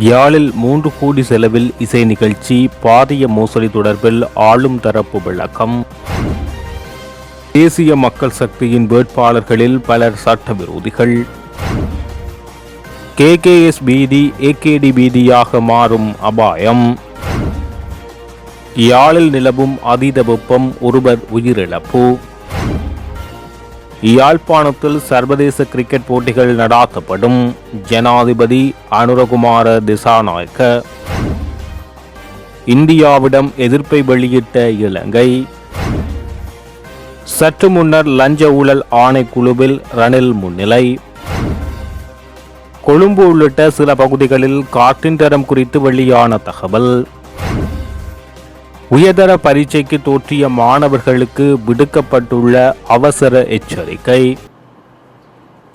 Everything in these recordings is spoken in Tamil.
யாழில் மூன்று கோடி செலவில் இசை நிகழ்ச்சி பாரிய மோசடி தொடர்பில் ஆளும் தரப்பு விளக்கம். தேசிய மக்கள் சக்தியின் வேட்பாளர்களில் பலர் சட்டவிரோதிகள் கேகேஎஸ் பீதி ஏகேடி பீதியாக மாறும் அபாயம். யாழில் நிலவும் அதீத வெப்பம் ஒருவர் உயிரிழப்பு. யாழ்ப்பாணத்தில் சர்வதேச கிரிக்கெட் போட்டிகள் நடாத்தப்படும். ஜனாதிபதி அனுரகுமார திசாநாயக்க. இந்தியாவிடம் எதிர்ப்பை வெளியிட்ட இலங்கை. சற்று முன்னர் லஞ்ச ஊழல் ஆணைக்குழுவில் ரணில் முன்னிலை. கொழும்பு உள்ளிட்ட சில பகுதிகளில் காற்றின் தரம் குறித்து வெளியான தகவல். உயர்தர பரீட்சைக்கு தோற்றிய மாணவர்களுக்கு விடுக்கப்பட்டுள்ள அவசர எச்சரிக்கை.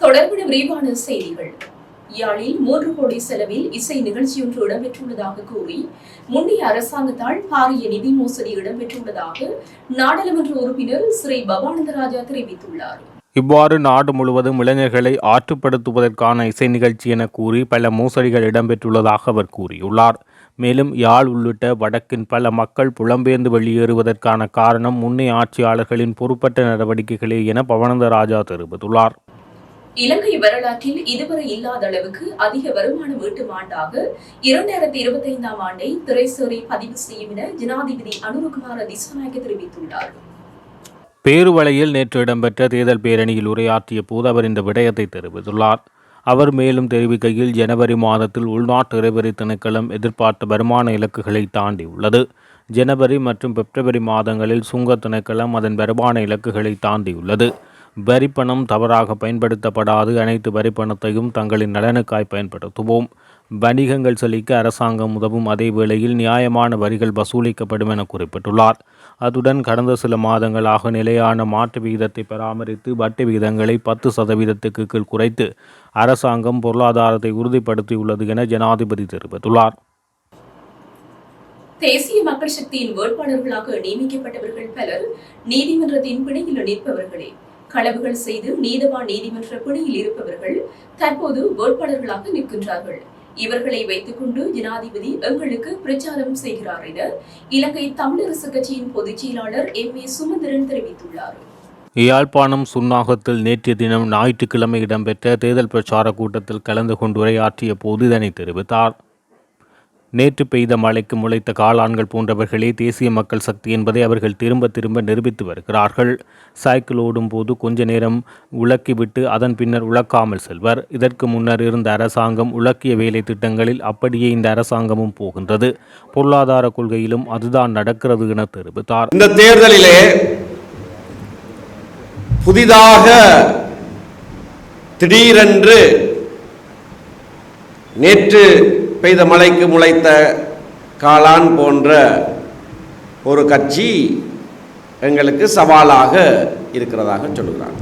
தொடர்புடைய விரிவான செய்திகள். யாழில் மூன்று கோடி செலவில் இசை நிகழ்ச்சியொன்று இடம்பெற்றுள்ளதாக கூறி முன்னைய அரசாங்கத்தால் பாரிய நிதி மோசடி இடம்பெற்றுள்ளதாக நாடாளுமன்ற உறுப்பினர் ஸ்ரீ பவானந்தராஜா தெரிவித்துள்ளார். இவ்வாறு நாடு முழுவதும் இளைஞர்களை ஆற்றுப்படுத்துவதற்கான இசை நிகழ்ச்சி என கூறி பல மோசடிகள் இடம்பெற்றுள்ளதாக அவர் கூறியுள்ளார். மேலும் யாழ் உள்ளிட்ட வடக்கின் பல மக்கள் புலம்பெயர்ந்து வெளியேறுவதற்கான காரணம் முன்னைய ஆட்சியாளர்களின் பொறுப்பற்ற நடவடிக்கைகளே என பவானந்தராஜா தெரிவித்துள்ளார். இலங்கை வரலாற்றில் இதுவரை இல்லாத அளவுக்கு அதிக வருமானம் ஈட்டும் ஆண்டாக இரண்டாயிரத்தி இருபத்தி ஐந்தாம் ஆண்டை திரைசேரி பதிவு செய்யும் என ஜனாதிபதி அனுரகுமார திசாநாயக்க தெரிவித்துள்ளார். பேருவளையில் நேற்று இடம்பெற்ற தேர்தல் பேரணியில் உரையாற்றிய போது அவர் இந்த விடயத்தை தெரிவித்துள்ளார். அவர் மேலும் தெரிவிக்கையில் ஜனவரி மாதத்தில் உள்நாட்டு இறைவரி திணைக்களம் எதிர்பார்த்த வருமான இலக்குகளை தாண்டியுள்ளது. ஜனவரி மற்றும் பிப்ரவரி மாதங்களில் சுங்க திணைக்களம் அதன் வருமான இலக்குகளை தாண்டியுள்ளது. வரிப்பணம் தவறாக பயன்படுத்தப்படாது. அனைத்து வரிப்பணத்தையும் தங்களின் நலனுக்காய் பயன்படுத்துவோம். வணிகங்கள் செழிக்க அரசாங்கம் உதவும். அதே வேளையில் நியாயமான வரிகள் வசூலிக்கப்படும் என குறிப்பிட்டுள்ளார். அதுடன் கடந்த சில மாதங்களாக நிலையான மாற்று விகிதத்தை பராமரித்து வட்டி விகிதங்களை பத்து சதவீதத்துக்கு கீழ் குறைத்து அரசாங்கம் பொருளாதாரத்தை உறுதிப்படுத்தியுள்ளது என ஜனாதிபதி தெரிவித்துள்ளார். தேசிய மக்கள் சக்தியின் வேட்பாளர்களாக நியமிக்கப்பட்டவர்கள் பலர் நீதிமன்றத்தின் பிணையில் நிற்பவர்களே. களவுகள் செய்து நீதவான் நீதிமன்ற பிணையில் இருப்பவர்கள் தற்போது வேட்பாளர்களாக நிற்கின்றார்கள். இவர்களை வைத்துக்கொண்டு ஜனாதிபதி எங்களுக்கு பிரச்சாரம் செய்கிறார் என இலங்கை தமிழரசு கட்சியின் பொதுச் செயலாளர் எம் ஏ சுமந்திரன் தெரிவித்துள்ளார். யாழ்ப்பாணம் சுன்னாகத்தில் நேற்றைய தினம் ஞாயிற்றுக்கிழமை இடம்பெற்ற தேர்தல் பிரச்சார கூட்டத்தில் கலந்து கொண்டு உரையாற்றிய போது இதனை தெரிவித்தார். நேற்று பெய்த மழைக்கு முளைத்த காளான்கள் போன்றவர்களே தேசிய மக்கள் சக்தி என்பதை அவர்கள் திரும்ப திரும்ப நிரூபித்து வருகிறார்கள். சைக்கிள் ஓடும் போது கொஞ்ச நேரம் உலக்கிவிட்டு அதன் பின்னர் உழக்காமல் செல்வர். இதற்கு முன்னர் இருந்த அரசாங்கம் உலக்கிய வேலை திட்டங்களில் அப்படியே இந்த அரசாங்கமும் போகின்றது. பொருளாதார கொள்கையிலும் அதுதான் நடக்கிறது என தெரிவித்தார். இந்த தேர்தலிலே புதிதாக திடீரென்று நேற்று பெய்த மழைக்கு முளைத்த காளான் போன்ற ஒரு கட்சி எங்களுக்கு சவாலாக இருக்கிறதாக சொல்கிறாங்க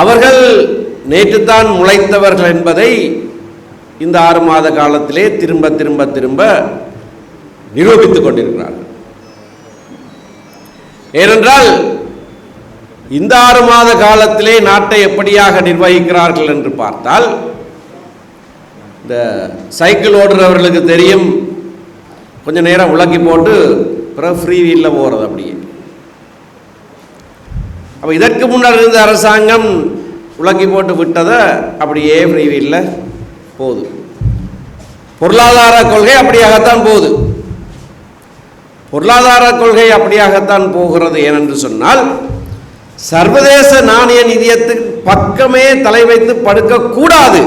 அவர்கள் நேற்றுத்தான் முளைத்தவர்கள் என்பதை இந்த ஆறு மாத காலத்திலே திரும்ப திரும்ப திரும்ப நிரூபித்துக் கொண்டிருக்கிறார்கள். ஏனென்றால் இந்த ஆறு மாத காலத்திலே நாட்டை எப்படியாக நிர்வகிக்கிறார்கள் என்று பார்த்தால் இந்த சைக்கிள் ஓடுறவர்களுக்கு தெரியும். கொஞ்சம் நேரம் உலக்கி போட்டு பிறகு ஃப்ரீ வீலில் போகிறது அப்படியே. அப்போ இதற்கு முன்னர் இருந்த அரசாங்கம் உலக்கி போட்டு விட்டதை அப்படியே ஃப்ரீ வீலில் போகுது. பொருளாதார கொள்கை அப்படியாகத்தான் போகுது. பொருளாதார கொள்கை அப்படியாகத்தான் போகிறது ஏனென்று சொன்னால் சர்வதேச நாணய நிதியத்துக்கு பக்கமே தலை வைத்து படுக்கக்கூடாது.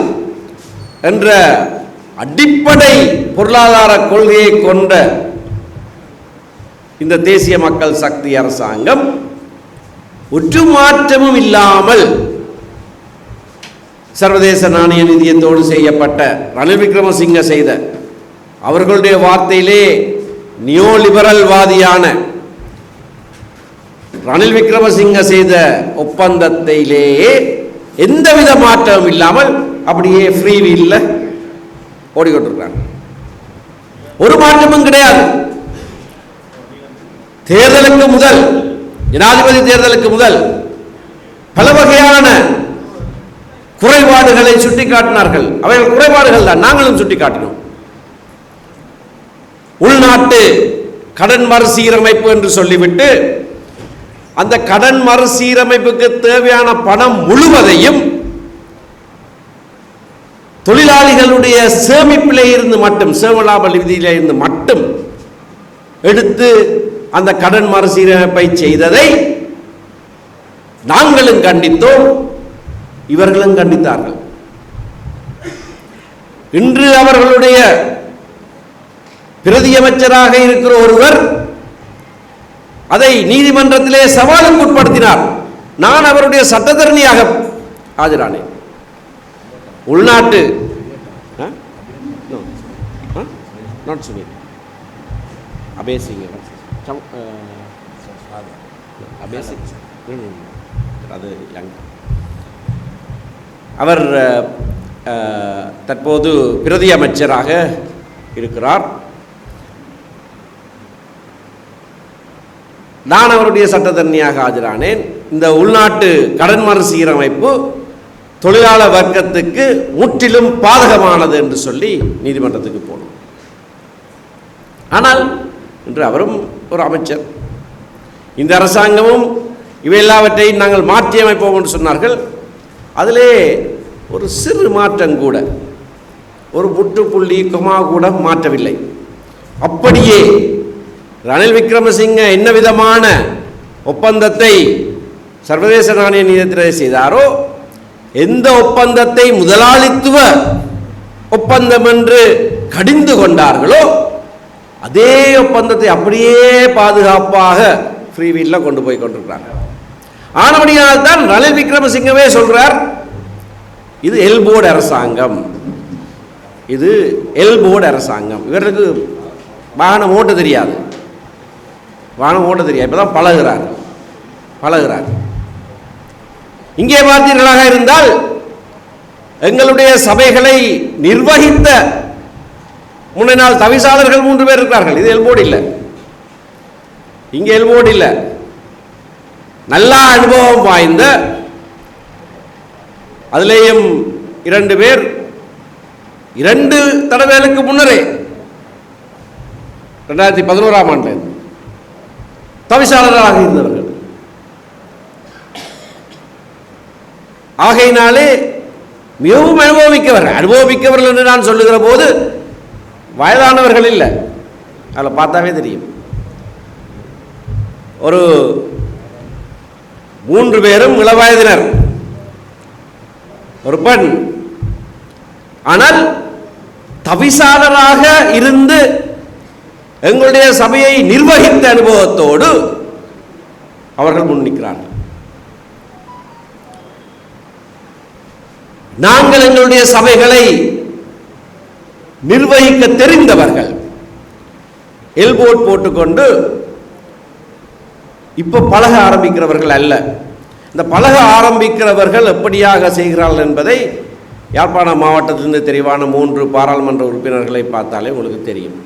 என்ற அடிப்படை பொருளாதார கொள்கையை கொண்ட இந்த தேசிய மக்கள் சக்தி அரசாங்கம் ஒற்று மாற்றமும் இல்லாமல் சர்வதேச நாணய நிதியத்தோடு செய்யப்பட்ட ரணில் விக்ரமசிங்க செய்த அவர்களுடைய வார்த்தையிலே நியோலிபரல் வாதியான ரணில் விக்ரமசிங்க செய்த ஒப்பந்தத்திலேயே எந்தவித மாற்றமும் இல்லாமல் அப்படியே ஃப்ரீ வீலில் ஓடிக்கொண்டிருக்கிறாங்க. ஒரு மாற்றமும் கிடையாது. தேர்தலுக்கு முதல் ஜனாதிபதி தேர்தலுக்கு முதல் பல வகையான குறைபாடுகளை சுட்டிக்காட்டினார்கள். அவைகள் குறைபாடுகள் தான். நாங்களும் சுட்டிக்காட்டினோம். உள்நாட்டு கடன் மறுசீரமைப்பு என்று சொல்லிவிட்டு அந்த கடன் மறுசீரமைப்புக்கு தேவையான பணம் முழுவதையும் தொழிலாளிகளுடைய சேமிப்பிலே இருந்து மட்டும் சேமலாப விதியிலே இருந்து மட்டும் எடுத்து அந்த கடன் மறுசீரமைப்பை செய்ததை நாங்களும் கண்டித்தோம் இவர்களும் கண்டித்தார்கள். இன்று அவர்களுடைய பிரதியமைச்சராக இருக்கிற ஒருவர் அதை நீதிமன்றத்திலே சவாலுக்கு உட்படுத்தினார். நான் அவருடைய சட்டத்தரணியாக ஆஜரானேன். உள்நாட்டு. நாட் சுனில் அபேசிங் அபேசிங் அது young. அவர் அஹ், அஹ், தற்போது பிரதி அமைச்சராக இருக்கிறார். நான் அவருடைய சட்டத்தரணியாக ஆஜரானேன். இந்த உள்நாட்டு கடன் மறுசீரமைப்பு தொழிலாளர் வர்க்கத்துக்கு முற்றிலும் பாதகமானது என்று சொல்லி நீதிமன்றத்துக்கு போனோம். ஆனால் இன்று அவரும் ஒரு அமைச்சர். இந்த அரசாங்கமும் இவையெல்லாவற்றையும் நாங்கள் மாற்றி அமைப்போம் என்று சொன்னார்கள். அதிலே ஒரு சிறு மாற்றம் கூட ஒரு முற்றுப்புள்ளி கொமா கூட மாற்றவில்லை. அப்படியே ரணில் விக்ரமசிங்க என்ன விதமான ஒப்பந்தத்தை சர்வதேச நாணய நிதியத்தில் செய்தாரோ எந்த ஒப்பந்தத்தை முதலாளித்துவ ஒப்பந்தம் என்று கடிந்து கொண்டார்களோ அதே ஒப்பந்தத்தை அப்படியே பாதுகாப்பாக ஃப்ரீவீல்ல கொண்டு போய் கொண்டிருக்கிறாங்க. ஆனபடியால் தான் ரணில் விக்ரமசிங்கவே சொல்றார் இது எல்போர்டு அரசாங்கம். இது எல்போர்டு அரசாங்கம். இவர்களுக்கு வாகனம் ஓட்ட தெரியாது. வாகனம் ஓட்ட தெரியாது. இப்பதான் பழகிறார். பழகிறார். இங்கே பார்த்தீர்களாக இருந்தால் எங்களுடைய சபைகளை நிர்வகித்த முன்ன நாள் தவிசாளர்கள் மூன்று பேர் இருக்கிறார்கள். இது எல்போர்டு இல்லை. இங்கே எல்போர்டு இல்லை. நல்லா அனுபவம் வாய்ந்த அதிலேயும் இரண்டு பேர் இரண்டு தடவைகளுக்கு முன்னரே ரெண்டாயிரத்தி பதினோராம் ஆண்டு தவிசாளராக இருந்தவர்கள். ஆகையினாலே மிகவும் அனுபவிக்கவர் அனுபவிக்கவர்கள் என்று நான் சொல்லுகிற போது வயதானவர்கள் இல்லை. அதில் பார்த்தாவே தெரியும். ஒரு மூன்று பேரும் இளவயதினர் ஒரு பெண். ஆனால் தவிசாளராக இருந்து எங்களுடைய சபையை நிர்வகித்த அனுபவத்தோடு அவர்கள் முன் நிற்கிறார்கள். நாங்கள் எங்களுடைய சபைகளை நிர்வகிக்க தெரிந்தவர்கள். எல்போர்ட் போட்டுக்கொண்டு இப்போ பழக ஆரம்பிக்கிறவர்கள் அல்ல. இந்த பழக ஆரம்பிக்கிறவர்கள் எப்படியாக செய்கிறார்கள் என்பதை யாழ்ப்பாண மாவட்டத்திலிருந்து தெரிவான மூன்று பாராளுமன்ற உறுப்பினர்களை பார்த்தாலே உங்களுக்கு தெரியும்.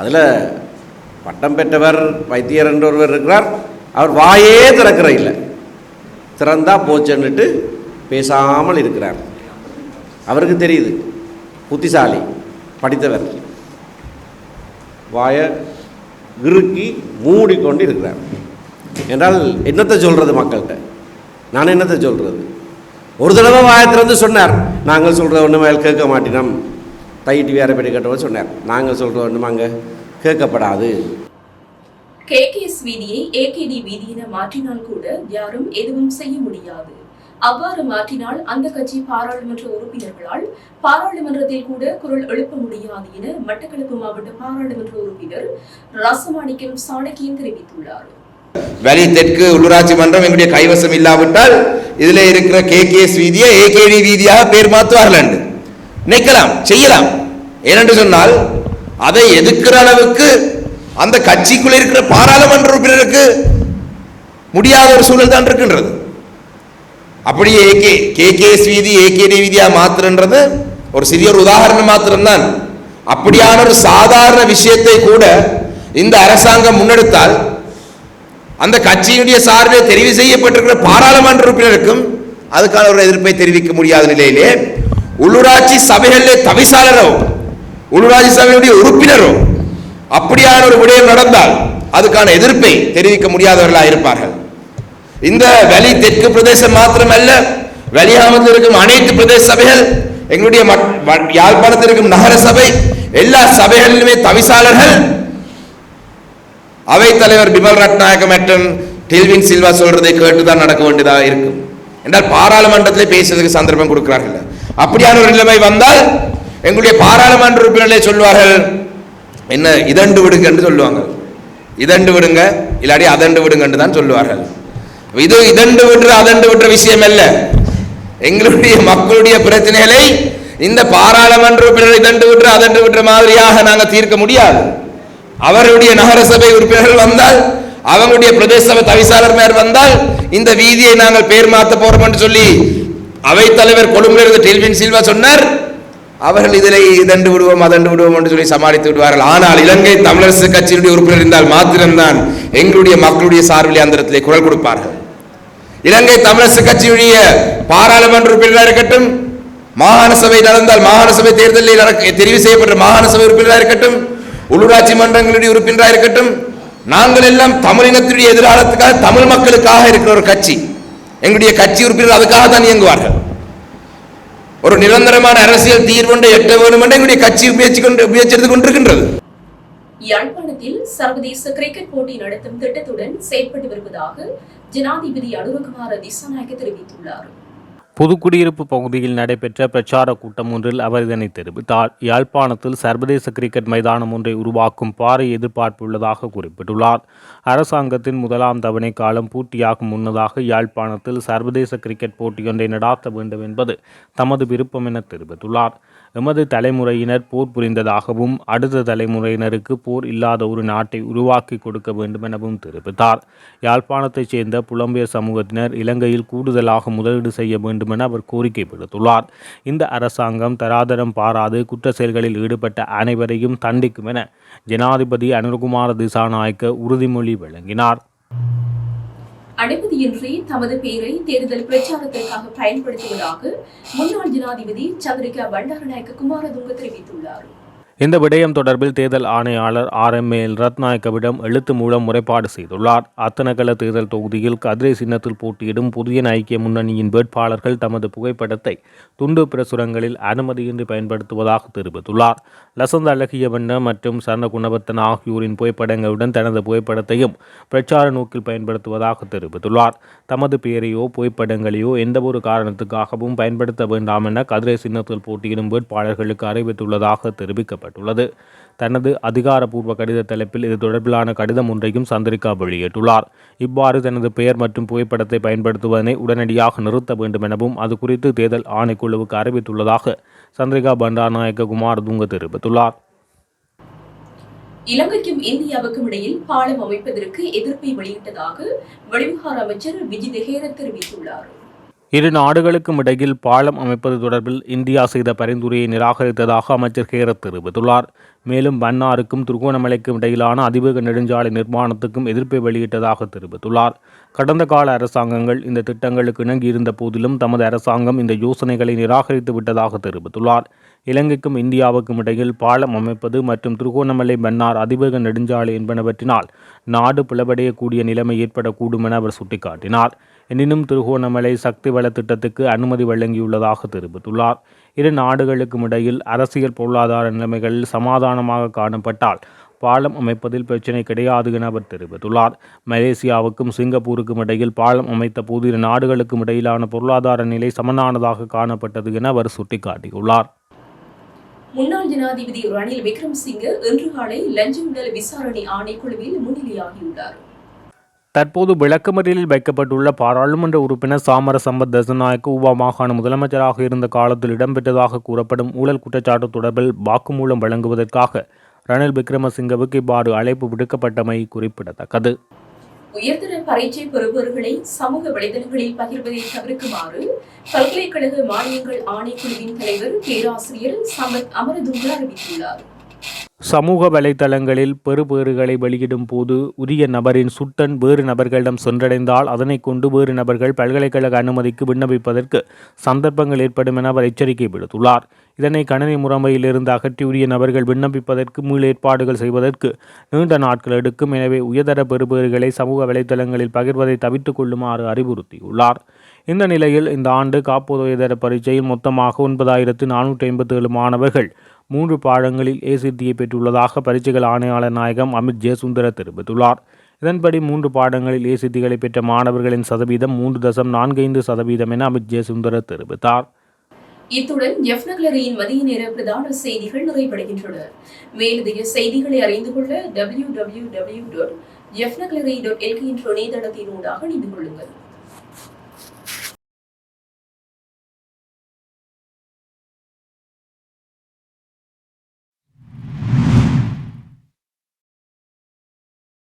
அதில் பட்டம் பெற்றவர் வைத்தியர் என்றொருவர் இருக்கிறார். அவர் வாயே திறக்கிற இல்லை. திறந்தா போச்சுன்னுட்டு பேசாமல் இருக்கிறார். அவருக்கு தெரியுது. புத்திசாலி படித்தவர். வாயை இறுக்கி மூடிக்கொண்டு இருக்கிறார். என்றால் என்னத்தை சொல்கிறது மக்கள்கிட்ட? நான் என்னத்தை சொல்கிறது ஒரு தடவை வாயை சொன்னார். நாங்கள் சொல்கிற ஒன்று மேல் கேட்க மாட்டினோம். தைட்டு வேற பெரிய கட்டவர் சொன்னார். நாங்கள் சொல்கிற ஒன்றும் அங்கே கேட்கப்படாது. கேகேஎஸ் வீதியை ஏகேடி வீதி என மாற்றினால் கூட யாரும் எதுவும் செய்ய முடியாது. அவ்வாறு மாற்றினால் அந்த கட்சி பாராளுமன்ற உறுப்பினர்களால் பாராளுமன்றத்தில் கூட குரல் எழுப்ப முடியாது என மட்டக்களப்பு மாவட்ட பாராளுமன்ற உறுப்பினர் ரசமாணிக்கம் சாணக்கியன் தெரிவித்துள்ளார். வெளி தெற்கு உள்ளூராட்சி மன்றம் எங்களுடைய கைவசம் இல்லாவிட்டால் இதுல இருக்கிற கே கே எஸ் வீதியை ஏகேடி வீதியாக பேர் மாற்றுவார்கள். நினைக்கலாம் செய்யலாம். ஏனென்று சொன்னால் அதை எதிர்க்கிற அளவுக்கு அந்த கட்சிக்குள்ள இருக்கிற பாராளுமன்ற உறுப்பினருக்கு முடியாத ஒரு சூழல் தான் இருக்கின்றது. அப்படியே ஏகே கே கேஎஸ் வீதி ஏகேடி வீதியா மாத்திரன்றது ஒரு சிறிய ஒரு உதாரணம் மாத்திரம்தான். அப்படியான ஒரு சாதாரண விஷயத்தை கூட இந்த அரசாங்கம் முன்னெடுத்தால் அந்த கட்சியினுடைய சார்பில் தெரிவு செய்யப்பட்டிருக்கிற பாராளுமன்ற உறுப்பினருக்கும் அதுக்கான ஒரு எதிர்ப்பை தெரிவிக்க முடியாத நிலையிலே உள்ளூராட்சி சபைகளிலே தவிசாளரோ உள்ளூராட்சி சபையுடைய உறுப்பினரோ அப்படியான ஒரு விடயம் நடந்தால் அதுக்கான எதிர்ப்பை தெரிவிக்க முடியாதவர்களாக இருப்பார்கள். இந்த வெளி தெற்கு பிரதேசம் மாத்திரமல்ல வெளியாமத்தில் இருக்கும் அனைத்து பிரதேச சபைகள் எங்களுடைய யாழ்ப்பாணத்தில் இருக்கும் நகர சபை எல்லா சபைகளிலுமே தவிசாளர்கள். அவைத்தலைவர் பிமல் ரட்நாயக்க மற்றும் டில்வின் சில்வா சொல்றதை கேட்டுதான் நடக்க வேண்டியதாக இருக்கும். என்றால் பாராளுமன்றத்திலே பேசுவதற்கு சந்தர்ப்பம் கொடுக்கிறார்கள். அப்படியான ஒரு நிலைமை வந்தால் எங்களுடைய பாராளுமன்ற உறுப்பினர்களே சொல்வார்கள் என்ன இதண்டு விடுங்க என்று சொல்லுவாங்க. இதண்டு விடுங்க இல்லாடி அதண்டு விடுங்க என்று தான் சொல்லுவார்கள். இது இதண்டு விடுற அதண்டு விடுற விஷயம் அல்ல. எங்களுடைய மக்களுடைய பிரச்சனைகளை இந்த பாராளுமன்ற உறுப்பினர்கள் இதண்டு விடுற அதண்டு விடுற மாதிரியாக நாங்கள் தீர்க்க முடியாது. அவருடைய நகரசபை உறுப்பினர்கள் வந்தால் அவங்களுடைய பிரதேச சபை தவிசாளர் மேல் வந்தால் இந்த வீதியை நாங்கள் பேர் மாற்ற போறோம் என்று சொல்லி அவைத்தலைவர் கொழும்பு கொழும்புல இருந்து டெல்வின் சில்வா சொன்னார் அவர்கள் இதில் இதண்டு விடுவோம் அதண்டு விடுவோம் என்று சொல்லி சமாளித்து விடுவார்கள். ஆனால் இலங்கை தமிழரசு கட்சியினுடைய உறுப்பினர் இருந்தால் மாத்திரம்தான் எங்களுடைய மக்களுடைய சார்பில் அந்தரத்திலே குரல் கொடுப்பார்கள். இலங்கை தமிழரசு கட்சியுடைய பாராளுமன்ற உறுப்பினராக இருக்கட்டும் மாகாண சபை நடந்தால் மாகாண சபை தேர்தலில் தெரிவு செய்யப்பட்ட மாகாண சபை உறுப்பினராக இருக்கட்டும் உள்ளூராட்சி மன்றங்களுடைய உறுப்பினராக இருக்கட்டும் நாங்கள் எல்லாம் தமிழினத்தினுடைய எதிர்காலத்துக்காக தமிழ் மக்களுக்காக இருக்கிற ஒரு கட்சி. எங்களுடைய கட்சி உறுப்பினர் அதுக்காக தான் இயங்குவார்கள். ஒரு நிரந்தரமான அரசியல் தீர்வுண்டை எட்ட வேண்டும் என்று எங்களுடைய கட்சி முயற்சி கொண்டு முயற்சி கொண்டிருக்கின்றது. யாழ்ப்பாணத்தில் சர்வதேச கிரிக்கெட் போட்டி நடத்தும் திட்டத்துடன் செயல்பட்டு வருவதாக ஜனாதிபதி அனுரகுமார திசாநாயக்க தெரிவித்துள்ளார். புதுக்குடியிருப்பு பகுதியில் நடைபெற்ற பிரச்சார கூட்டம் ஒன்றில் அவர் இதனை தெரிவித்தார். யாழ்ப்பாணத்தில் சர்வதேச கிரிக்கெட் மைதானம் ஒன்றை உருவாக்கும் பாறை எதிர்பார்ப்பு உள்ளதாக குறிப்பிட்டுள்ளார். அரசாங்கத்தின் முதலாம் தவணை காலம் பூர்த்தியாகும் முன்னதாக யாழ்ப்பாணத்தில் சர்வதேச கிரிக்கெட் போட்டியொன்றை நடாத்த வேண்டும் என்பது தமது விருப்பம் என தெரிவித்துள்ளார். எமது தலைமுறையினர் போர் புரிந்ததாகவும் அடுத்த தலைமுறையினருக்கு போர் இல்லாத ஒரு நாட்டை உருவாக்கி கொடுக்க வேண்டும் எனவும் தெரிவித்தார். யாழ்ப்பாணத்தைச் சேர்ந்த புலம்பெயர் சமூகத்தினர் இலங்கையில் கூடுதலாக முதலீடு செய்ய வேண்டும் என அவர் கோரிக்கை விடுத்துள்ளார். இந்த அரசாங்கம் தராதரம் பாராது குற்ற செயல்களில் ஈடுபட்ட அனைவரையும் தண்டிக்கும் என ஜனாதிபதி அனுர்குமார திசாநாயக்க உறுதிமொழி வழங்கினார். அனுமதியின்றி தமது பெயரை தேர்தல் பிரச்சாரத்திற்காக பயன்படுத்துவதாக முன்னாள் ஜனாதிபதி சந்திரிகா பண்டாரநாயக்க குமாரதுங்க தெரிவித்துள்ளார். இந்த விடயம் தொடர்பில் தேர்தல் ஆணையாளர் ஆர் எம் எல் ரத்நாயக்கவிடம் எழுத்து மூலம் முறைப்பாடு செய்துள்ளார். அத்தனகல தேர்தல் தொகுதியில் கதிரை சின்னத்தில் போட்டியிடும் புதிய ஐக்கிய முன்னணியின் வேட்பாளர்கள் தமது புகைப்படத்தை துண்டு பிரசுரங்களில் அனுமதியின்றி பயன்படுத்துவதாக தெரிவித்துள்ளார். லசந்த அழகியவண்ண மற்றும் சரண குணவர்த்தன் ஆகியோரின் புகைப்படங்களுடன் தனது புகைப்படத்தையும் பிரச்சார நோக்கில் பயன்படுத்துவதாக தெரிவித்துள்ளார். தமது பெயரையோ புகைப்படங்களையோ எந்தவொரு காரணத்துக்காகவும் பயன்படுத்த வேண்டாம் என கதிரை சின்னத்தில் போட்டியிடும் வேட்பாளர்களுக்கு அறிவித்துள்ளதாக தெரிவிக்கப்பட்டது தெரிவிக்கப்பட்டுள்ளது தனது அதிகாரப்பூர்வ கடித தலைப்பில் இது தொடர்பிலான கடிதம் ஒன்றையும் சந்திரிகா வெளியிட்டுள்ளார். இவ்வாறு தனது பெயர் மற்றும் புகைப்படத்தை பயன்படுத்துவதனை உடனடியாக நிறுத்த வேண்டும் எனவும் அது குறித்து தேர்தல் ஆணைக்குழுவுக்கு அறிவித்துள்ளதாக சந்திரிகா பண்டாரநாயக்க குமாரதுங்க தெரிவித்துள்ளார். இலங்கைக்கும் இந்தியாவுக்கும் இடையில் பாலம் அமைப்பதற்கு எதிர்ப்பை வெளியிட்டதாக வெளிவிவகார அமைச்சர் விஜய் தெஹேர தெரிவித்துள்ளார். இரு நாடுகளுக்கும் இடையில் பாலம் அமைப்பது தொடர்பில் இந்தியா செய்த பரிந்துரையை நிராகரித்ததாக அமைச்சர் ஹேரத் தெரிவித்துள்ளார். மேலும் பன்னாருக்கும் திருகோணமலைக்கும் இடையிலான அதிவேக நெடுஞ்சாலை நிர்மாணத்துக்கும் எதிர்ப்பை வெளியிட்டதாக தெரிவித்துள்ளார். கடந்த கால அரசாங்கங்கள் இந்த திட்டங்களுக்கு இணங்கியிருந்த போதிலும் தமது அரசாங்கம் இந்த யோசனைகளை நிராகரித்து விட்டதாக தெரிவித்துள்ளார். இலங்கைக்கும் இந்தியாவுக்கும் இடையில் பாலம் அமைப்பது மற்றும் திருகோணமலை மன்னார் அதிவேக நெடுஞ்சாலை என்பனவற்றினால் நாடு பிளவடையக்கூடிய நிலைமை ஏற்படக்கூடும் என அவர் சுட்டிக்காட்டினார். எனினும் திருகோணமலை சக்தி வள திட்டத்துக்கு அனுமதி வழங்கியுள்ளதாக தெரிவித்துள்ளார். இரு நாடுகளுக்கும் இடையில் அரசியல் பொருளாதார நிலைமைகளில் சமாதானமாக காணப்பட்டால் பாலம் அமைப்பதில் பிரச்சினை கிடையாது என அவர் தெரிவித்துள்ளார். மலேசியாவுக்கும் சிங்கப்பூருக்கும் இடையில் பாலம் அமைத்த போது இரு நாடுகளுக்கும் இடையிலான பொருளாதார நிலை சமனானதாக காணப்பட்டது என அவர் சுட்டிக்காட்டியுள்ளார். முன்னாள் ஜனாதிபதி ரணில் விக்ரம்சிங்கே இன்று காலை லஞ்ச விசாரணை ஆணைக்குழுவில் முன்னிலையாகியுள்ளார். தற்போது விளக்கமறியலில் வைக்கப்பட்டுள்ள பாராளுமன்ற உறுப்பினர் சாமர சம்பத் தசநாயக்க உபா மாகாண முதலமைச்சராக இருந்த காலத்தில் இடம்பெற்றதாக கூறப்படும் ஊழல் குற்றச்சாட்டு தொடர்பில் வாக்குமூலம் வழங்குவதற்காக ரணில் விக்ரமசிங்கவுக்கு இவ்வாறு அழைப்பு விடுக்கப்பட்டமை குறிப்பிடத்தக்கது. உயர்தர பரீட்சை பெறுபவர்களை சமூக வலைதளங்களில் பகிர்வதை தவிர்க்குமாறு பல்கலைக்கழக மானியங்கள் ஆணைக்குழுவின் தலைவர் பேராசிரியர் சமத் அமரதுங்க அறிவித்துள்ளார். சமூக வலைதளங்களில் பெறுபேறுகளை வெளியிடும் போது உரிய நபரின் சுட்டன் வேறு நபர்களிடம் சென்றடைந்தால் அதனை கொண்டு வேறு நபர்கள் பல்கலைக்கழக அனுமதிக்கு விண்ணப்பிப்பதற்கு சந்தர்ப்பங்கள் ஏற்படும் என அவர் எச்சரிக்கை விடுத்துள்ளார். இதனை கணினி முறைமையிலிருந்து அகற்றி உரிய நபர்கள் விண்ணப்பிப்பதற்கு மீள் ஏற்பாடுகள் செய்வதற்கு நீண்ட நாட்கள் எடுக்கும். எனவே உயர்தர பெறுபேறுகளை சமூக வலைதளங்களில் பகிர்வதை தவிர்த்துக் கொள்ளுமாறு அறிவுறுத்தியுள்ளார். இந்த நிலையில் இந்த ஆண்டு காப்புதவிதர பரீட்சையில் மொத்தமாக ஒன்பதாயிரத்து நானூற்றி ஐம்பத்தேழு மாணவர்கள் மூன்று பாடங்களில் ஏசித்தியை பெற்றுள்ளதாக பரீட்சைகள் ஆணையாளர் நாயகம் அமித் ஜெயசுந்தர தெரிவித்துள்ளார். இதன்படி மூன்று பாடங்களில் ஏசித்திகளை பெற்ற மாணவர்களின் சதவீதம் மூன்று தசம் நான்கைந்து சதவீதம் என அமித் ஜெயசுந்தர தெரிவித்தார். இத்துடன் எஃப் எஃப்னக்லரியின் மதிய நேர பிரதான செய்திகள் நிறைவடைகின்றன. மேலதிக செய்திகளை அறிந்து கொள்ள W W W dot F எஃப்னக்லரி dot LK என்ற இணையதளத்தினூடாக இணைந்து கொள்ளுங்கள்.